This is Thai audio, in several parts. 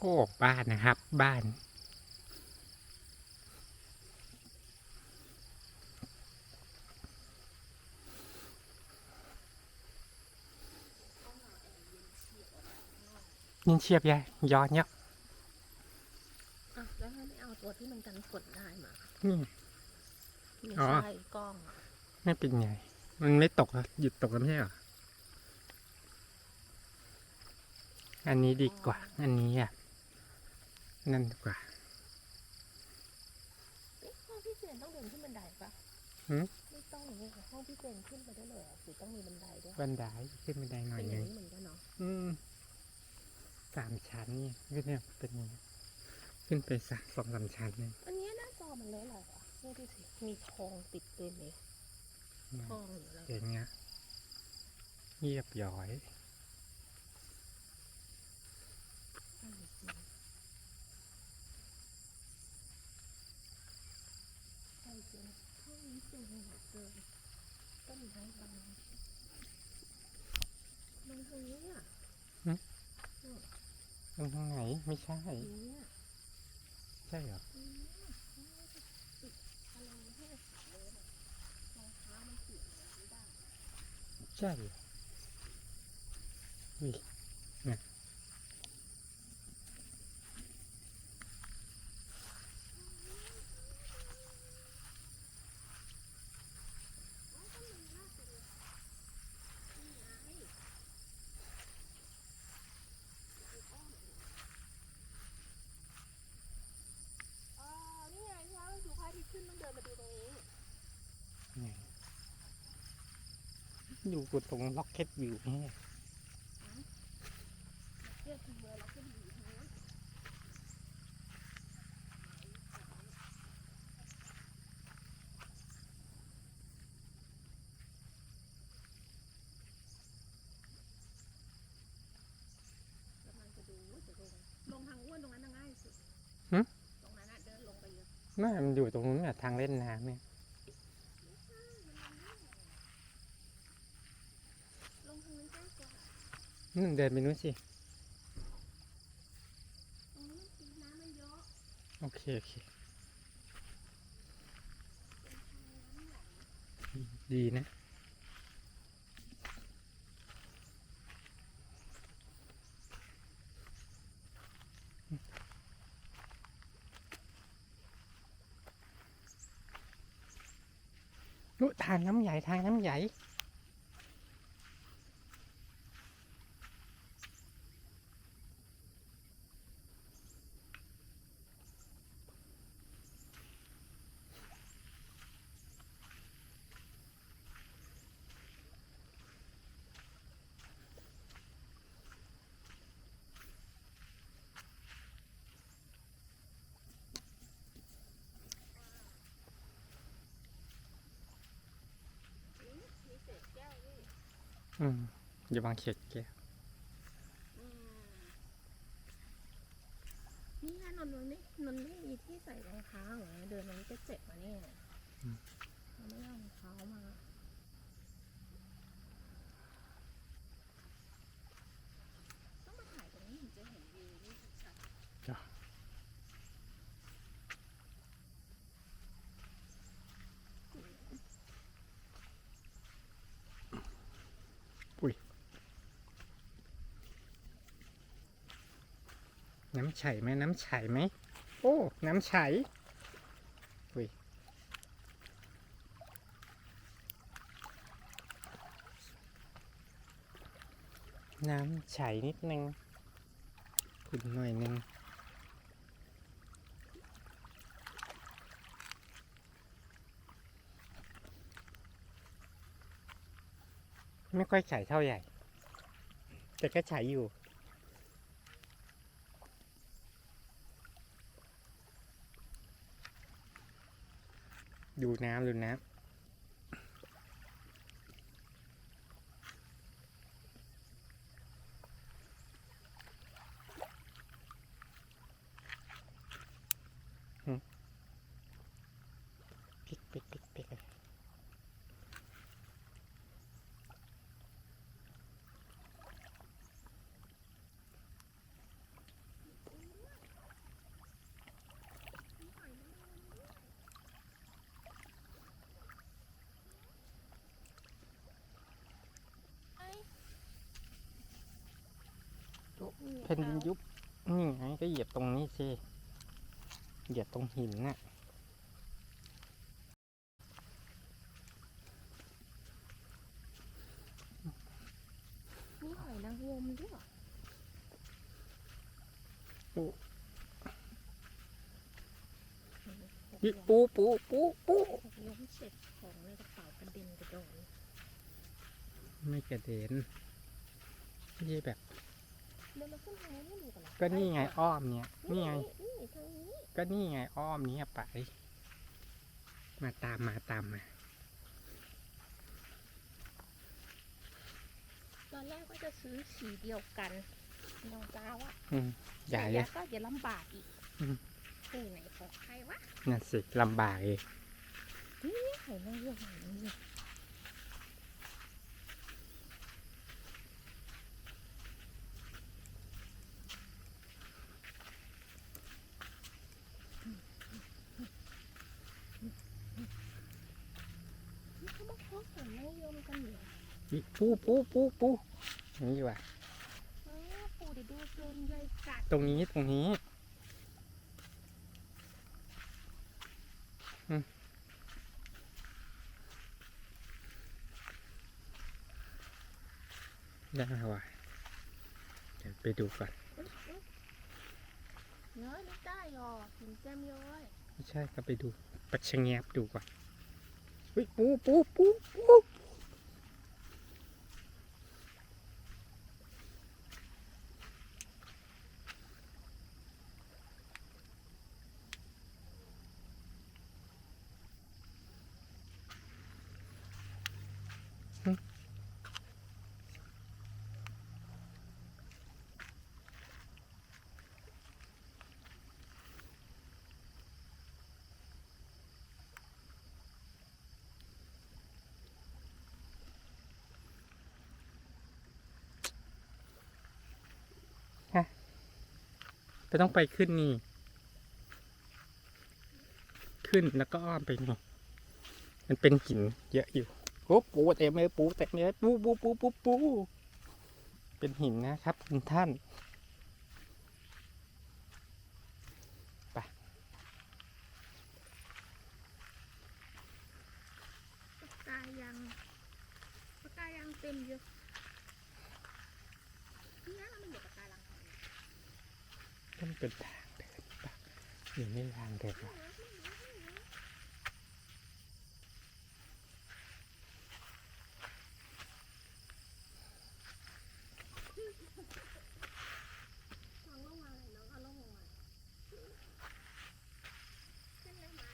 โอ้บ้านนะครับ บ้าน ยินเชียบยายย้อนเนี่ยอะแล้วถ้าไม่เอาตัวที่มันกันฝนได้มานี่ ไม่อ๋อ ใช่กล้องอะไม่เป็นไง มันไม่ตกแล้วหยุดตกแล้วไม่ใช่เหรอ อันนี้ดีกว่า อันนี้อะ นั่นดีกว่าเอ๊ะห้องพี่เจนต้องเดินขึ้นบันไดปะหืมไม่ต้องเลยค่ะห้องพี่เจนขึ้นไปได้เลยเหรอหรือต้องมีบันไดด้วยบันไดขึ้นบันไดหน่อยเป็นอหย่านึงงนี้เหมือนกันเนาะอืมสามชั้นนี่ก็เนี่ยเป็นอย่างนี้ขึ้นไปสักสองสามชั้นเนี่ยอันเนี้ยหน้าจอมันเลยเหรอวะนี่ดูสิมีทองติดเต็มเลยทองหรืออะไรเอย่างเงี้ยเงียบย้อย อืมใช่จริงห้องนี้เจ๋งเหลือเกิน ต้นไม้บางมันตรงทางไหนไม่ใช่ ใช่เหรอให้เลยรองเท้ามันเสียเลยไม่ได้ใช่เหรอนี่เนี่ย อ๋อนี่ไงที่ว่าเราดูพระอาทิตย์ขึ้นต้องเดินมาดูตรงนี้ ไง อยู่กูตรงล็อกเก็ตวิวนี่เที่ยวทีเดียวเราขึ้นอยู่ทางนั้นกำลังจะดูว่าจะลงลงทางอ้วนตรงนั้นน่ะง่ายสุดตรงนั้นน่ะเดินลงไปเยอะไม่มันอยู่ตรงนู้นน่ะทางเล่นน้ำเนี่ย ลงทางนั้นง่ายกว่า นั่นเดินไปนู้นสิตรงนี้มันน้ำมันเยอะโอเค โอเค ดีนะนู้ทางน้ำใหญ่ ทางน้ำใหญ่ มีเศษแก้วนี่ อืมอย่าวางเขียดแก้วอืมนี่ไงนนท์มันไม่นนท์ไม่มีที่ใส่รองเท้าเหรอเดินตรงนี้ก็เจ็บมาเนี่ยเราไม่เอารองเท้ามา ต้องมาถ่ายตรงนี้ถึงจะเห็นวิวนี่ชัด จ้ะ น้ำไฉไหมน้ำไฉไหมโอ้ น้ำไฉอุ้ยน้ำไฉนิดนึงขุ่นหน่อยนึงไม่ค่อยไฉเท่าใหญ่ แต่ก็ไฉอยู่ ดูน้ำดูน้ำหึปิกปิกปิกปิกเลย ผ่นดินยุบนี่ไงก็เหยียบตรงนี้สิเหยียบตรงหินน่ะมีหอยนางรมด้วยเหรอปูนี่ปูปูปูปูหกล้มเสร็จของในกระเป๋ากระเด็นกระโดนไม่กระเด็นนี่แบบ เดินมาขึ้นทางนี้ไม่มีกันหรอก็นี่ไงอ้อมเนี่ย นี่ไง นี่ทางนี้ก็นี่ไงอ้อมนี้ไป มาตามมาตามมา ตอนแรกก็จะซื้อสีเดียวกันน้องจ้าว่าอืมใหญ่เลแล้ยวก็อย่าลำบากอีกอืมปูไหนของใครวะนั่นสิลำบากเลยนี่หอยนางรมหอยนางรมนี่เขามาเพาะหอยนางรมกันเหรอ นี่ ปูปูปูปูนี่ดีกว่าอ้าวปูเดี๋ยวดูโดนใยกัดตรงนี้ตรงนี้อืมได้ไหมวะเดี๋ยวไปดูก่อนอุ๊ยอุ๊ยเนื้อไม่ได้หรอกถึงเต็มเลยไม่ใช่ก็ไปดูปัชะแงบดูก่อนเฮ้ยปูปูปู จะต้องไปขึ้นนี่ ขึ้นแล้วก็อ้อมไปนี่ มันเป็นหินเยอะอยู่โอ้ปูเต็มเลยปูเต็มเลยปูปูปูปูปูเป็นหินนะครับคุณท่าน ปากกายังปากกายังเต็มเยอะเนี่ยมันอยู่ปากกาลังของ มันเป็นทางเดินปะ หรือไม่ทางเดินวะ น้องลงมาเลยน้องเอาลงมาขึ้นเลยมา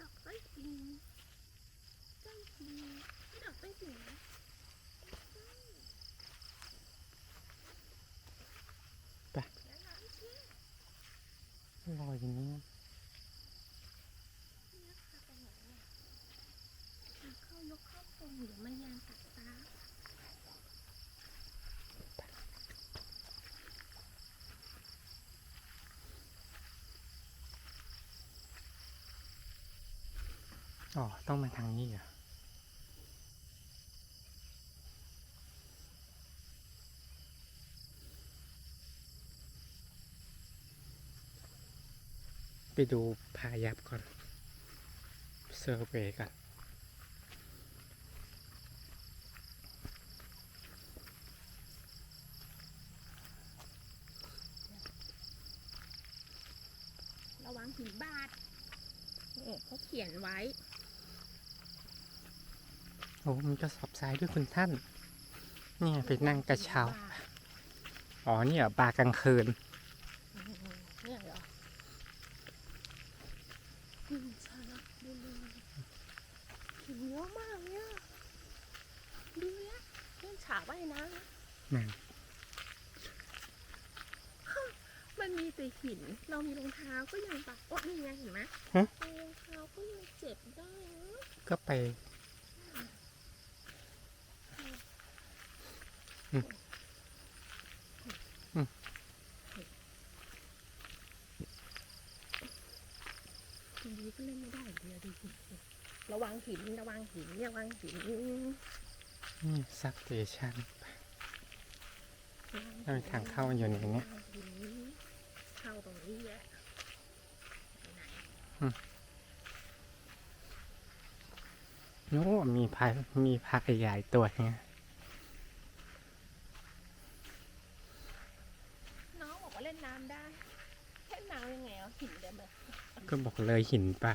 ดอกไส้ติ่งไส้ติ่งนี่ดอกไส้ติ่งนะ แล้วน้ำเชื่อ ลอยอย่างนี้ เนี่ยค่ะไปไหนอะอะเข้ายกเข้าตรงเดี๋ยวมันยางตัดตา อ๋อ ต้องมาทางนี้เหรอไปดูพายับก่อน เซอร์เวย์กันระวังหินบาดเนี่ยเขาเขียนไว้ โอ้มีกระสอบทรายด้วยคุณท่านเนี่ยไปนั่งกระเช้า อ๋อเนี่ยบาร์กลางคืนอืมเนี่ยเหรออืมใช่แล้วดูดูหินเยอะมากเนี่ยดูเนี่ยเล่นฉากว่ายน้ำนั่นมันมีแต่หิน เรามีรองเท้าก็ยังปะโอ้นี่ไงเห็นไหมฮะมีรองเท้าก็ยังเจ็บได้นะก็ไป ทีนี้ก็เล่นไม่ได้เดียวดูสิระวังหินระวังหินระวังหินนี่ซับสเตชันแล้วทางเข้ามันอยู่ในนี้เข้าตรงนี้แหละโน้มีพายมีพาขยายตัวเนี่ย น้องบอกว่าเล่นน้ำได้ เล่นน้ำยังไงเอาหินเดิมเลย ก็บอกเลยหินไป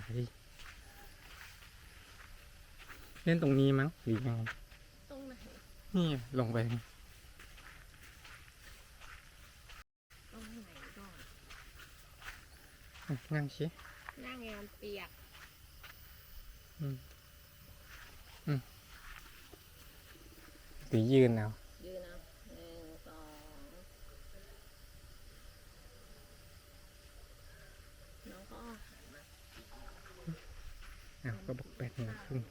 เล่นตรงนี้มั้งหรือยังไงตรงไหน นี่ลงไปตรงไหนก่อนอะนั่งชิหน้างมันเปียก หรือยือยืนเอาหนึ่งสองน้องก็หันมา อ้าวก็บอกแปดโมงครึ่ง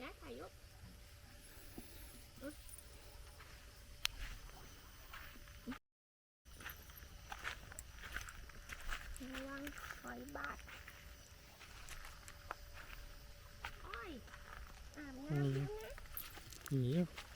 ย้ายถ่ายยกระวังถอยบาดอ้อยอาบน้ำแล้วนะอีเ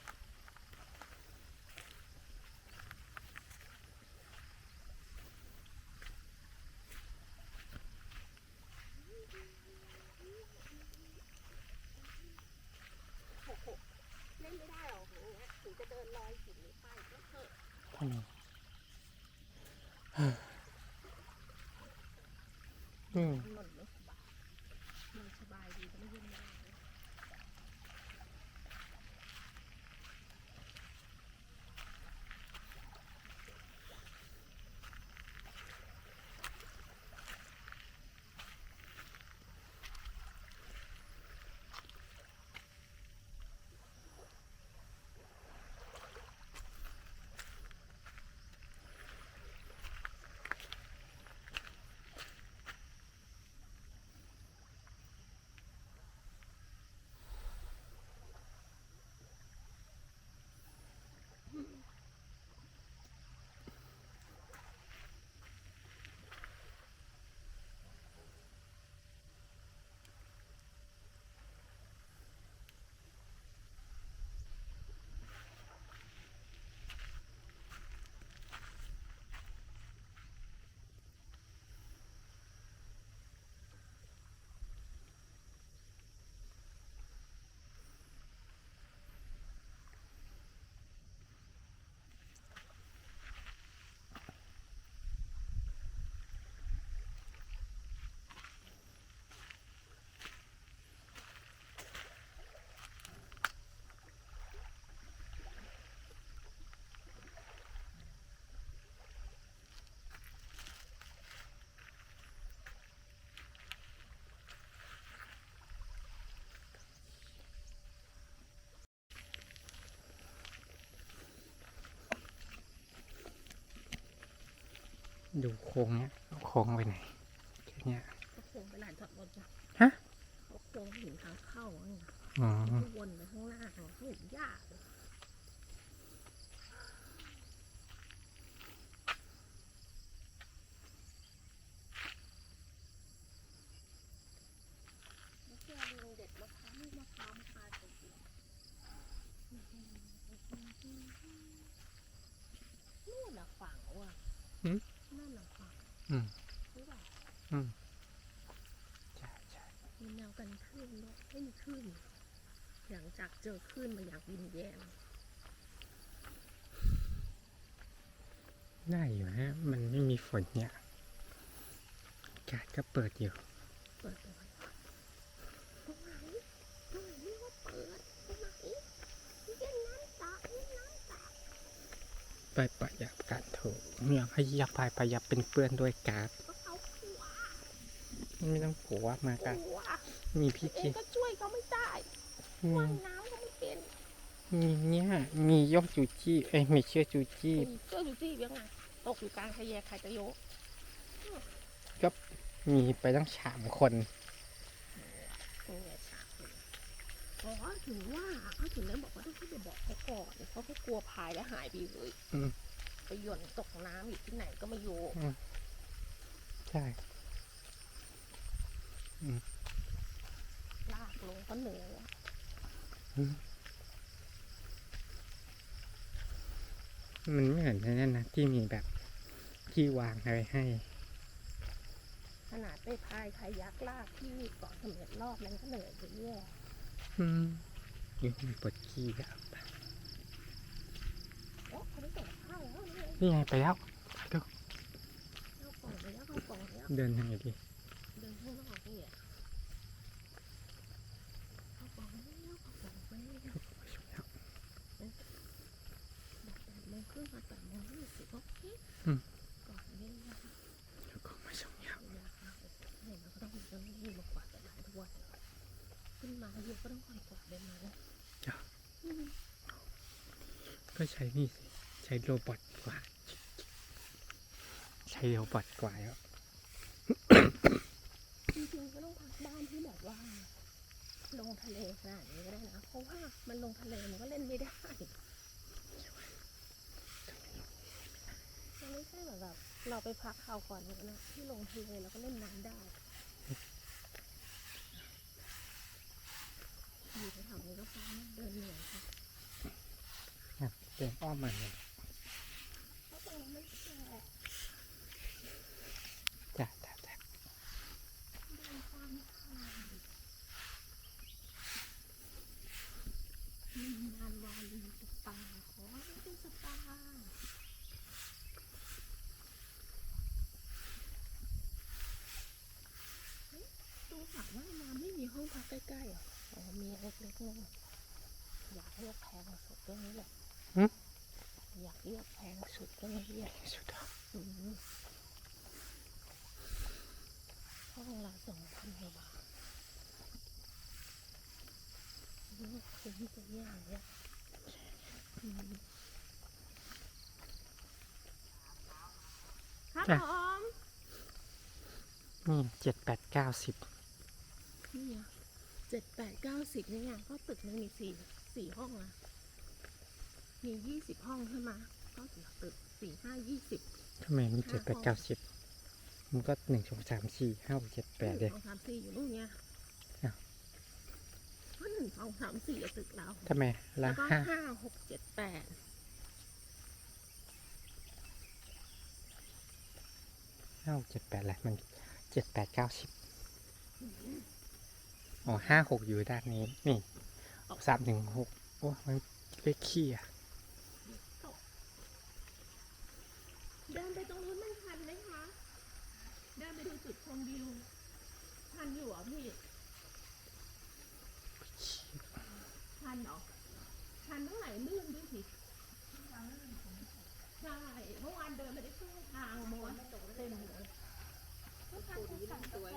ดูโค้งเนี้ยเอาโค้งไปไหนแค่เนี้ยก็คงไปหลานจอดรถจ้ะฮะเขาคงเห็นทางเข้าอะไงอ๋อเขาวนไปข้างหน้าเขาเห็นยากเลยแล้วเพื่อนลุงเด็ดมะพร้าวลูกมะพร้าวมะพร้าวจริงๆนู่นน่ะฝั่งว่ะนั่นน่ะฝั่ง อืม หรือเปล่า ใช่ใช่ มีแนวกันคลื่นด้วยไม่มีคลื่นหลังจากเจอคลื่นมาอยางวินแยงได้อยู่ฮะ มันไม่มีฝนเนี่ยอากาศก็เปิดอยู่ เปิดเอาไว้ตรงไหนตรงไหนเรียกว่าเปิดตรงไหนนี่เป็นน้ำตานี่น้ำตาไปประหยัดการถูกเนี่ยพยาพายประหยัดเป็นเปื้อนด้วยกาดก็เขากลัวไม่ต้องกลัวมากกกันวมีพี่เอเจงก็ช่วยเขาไม่ได้มีว่ายน้ำ มีเนี่ยมีย่องจูจี้เอ้ยมีเชื่อจูจี้มีช่วยดูสิยังไงตกอยู่กลางทะแยงใครจะโยกมีไปตั้งสามคนตรงไหนฉากเลยอ๋อถึงว่าเขาถึงได้บอกว่าต้องที่ไปบอกเขาก่อนเพราะเขากลัวพายแล้วหายไปเลยอืมไปหย่อนตกน้ำอยู่ที่ไหนก็ไม่รู้ใช่อืมลากลงก็เหนื่อยอะ มันไม่เหมือนในนั่นนะที่มีแบบที่วางอะไรให้ ขนาดไปพายคายักลากที่เกาะเสม็ดรอบนั้นก็เหนื่อยไปแย่อืมนี่มีปวดขี้อะโอ้เขาได้ส่งข้าวแล้วเนี่ยนี่ไงไปแล้วเข้ากล่องไปแล้วเข้ากล่องไปแล้ว เดินทางไหนดีเดิาดแต่ละทุกวันขึ้นมาเยอะก็ต้องคอยกวาดใบไม้อืมก็ใช้นี่สิใช้โรบอทกวาดใช้โรบอทกวาดแล้วจริงๆก็ต้องพักบ้านที่แบบว่า ลงทะเลขนาดนี้ก็ได้นะเพราะว่ามันลงทะเลมันก็เล่นไม่ได้ มัน ไม่ใช่แบบแบบ เราไปพักเขาวก่อนนะที่ลงทะเลเราก็เล่นน้ำได้อยู่แถวๆนี้ก็พอนะเดินเหนื่อยค่ะอะเดินอ้อมมาเลย เพราะตรงนั้นมันแฉะ จ้ะจ้ะจ้ะ เดินตามทางมีงานวาลีสปาขอให้เป็นสปาเฮ้ยตรงสระว่ายน้ำไม่มีห้องพักใกล้ๆเหรออ๋อมีเล็กๆนึงอยากเรียกแพงสุดก็นี้แหละ อยากเรียกแพ งสุดก็ไม่เรียกสุดยอดอืมห้องละสองพันกว่าบาทอืมคุ้มจะแย่เนี่ยอืมครับผมนี่เจ็ดแปดเก้าสิบนี่เจ็ดแปดเก้าสิบนี่ไงก็ตึกมันมีสี่สี่ห้องอะมียี่สิบห้องใช่ไหมก็เหลือตึก สี่ห้ายี่สิบทำไมมีเจ็ดแปดเก้าสิบมันก็หนึ่งสองสามสี่ห้าหกเจ็ดแปดเลยหนึ่งสองสามสี่อยู่นู่นไงอ้าวก็หนึ่งสองสามสี่อะตึกเราทำไมแล้ละวก็ห้าห้าหกเจ็ดแปดห้าหกเจ็ดแปดแหละมันเจ็ดแปดเก้าสิบอ๋อห้าหกอยู่ด้านนี้ นี่สามหนึ่งหกโอ้มันเลขขี้อะ เดินไม่ได้เพื่ทางมอนเต็มหัว ตัวนี้มันสว